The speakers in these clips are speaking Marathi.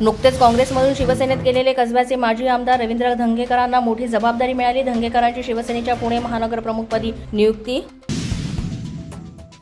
नुकतेच काँग्रेसमधून शिवसेनेत गेलेले कसब्याचे माजी आमदार रवींद्र धंगेकरांना मोठी जबाबदारी मिळाली. धंगेकरांची शिवसेनेच्या पुणे महानगर प्रमुखपदी नियुक्ती.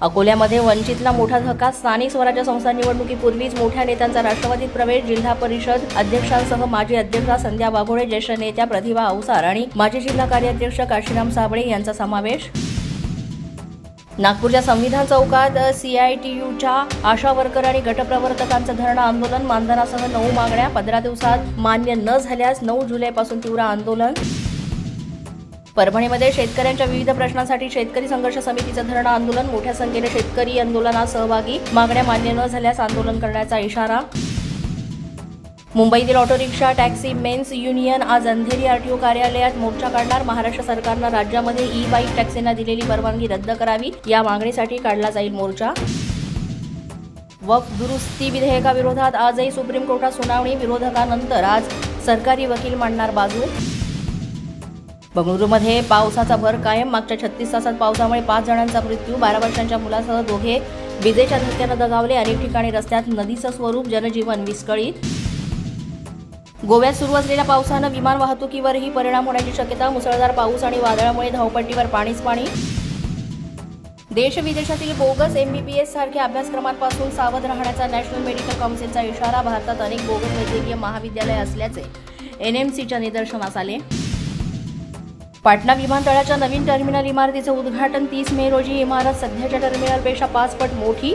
अकोल्यामध्ये वंचितला मोठा धक्का. स्थानिक स्वराज्य संस्था निवडणुकीपूर्वीच मोठ्या नेत्यांचा राष्ट्रवादीत प्रवेश. जिल्हा परिषद अध्यक्षांसह माजी अध्यक्षा संध्या वाघोळे ज्येष्ठ नेत्या प्रतिभा अवसार आणि माजी जिल्हा कार्याध्यक्ष काशीराम साबळे यांचा समावेश. नागपूरच्या संविधान चौकात सीआयटीयूच्या आशा वर्कर आणि गटप्रवर्तकांचं धरणं आंदोलन मानधनासह नऊ मागण्या पंधरा दिवसात मान्य न झाल्यास नऊ जुलैपासून तीव्र आंदोलन. परभणीमध्ये शेतकऱ्यांच्या विविध प्रश्नांसाठी शेतकरी संघर्ष समितीचं धरणं आंदोलन मोठ्या संख्येने शेतकरी आंदोलनात सहभागी मागण्या मान्य न झाल्यास आंदोलन करण्याचा इशारा. मुंबईतील auto rickshaw taxi mens union आज अंधेरी आरटीओ कार्यालयात मोर्चा काढणार. महाराष्ट्र सरकारनं राज्यामध्ये ई बाईक टॅक्सींना दिलेली परवानगी रद्द करावी. या मागणीसाठी काढला जाईल मोर्चा. वक्फ दुरुस्ती विधेयकाविरोधात आजही सुप्रीम कोर्टात सुनावणी. विरोधकानंतर आज सरकारी वकील मांडणार बाजू. बंगळुरूमध्ये पावसाचा भर कायम. मागच्या छत्तीस तासात पावसामुळे पाच जणांचा मृत्यू. बारा वर्षांच्या मुलासह दोघे विजेच्या धक्क्यानं दगावले. अनेक ठिकाणी रस्त्यात नदीचं स्वरूप. जनजीवन विस्कळीत. गोव्यात सुरू असलेल्या पावसानं विमान वाहतुकीवरही परिणाम होण्याची शक्यता मुसळधार पाऊस आणि वादळामुळे धावपट्टीवर पाणीच पाणी. देश विदेशातील बोगस एमबीबीएस सारख्या अभ्यासक्रमांपासून सावध राहण्याचा नॅशनल मेडिकल काउन्सिलचा इशारा भारतात अनेक बोगस वैद्यकीय महाविद्यालय असल्याचे एनएमसीच्या निदर्शनास आले. पाटणा विमानतळाच्या नवीन टर्मिनल इमारतीचं उद्घाटन तीस मे रोजी इमारत सध्याच्या टर्मिनलपेक्षा पाच पट मोठी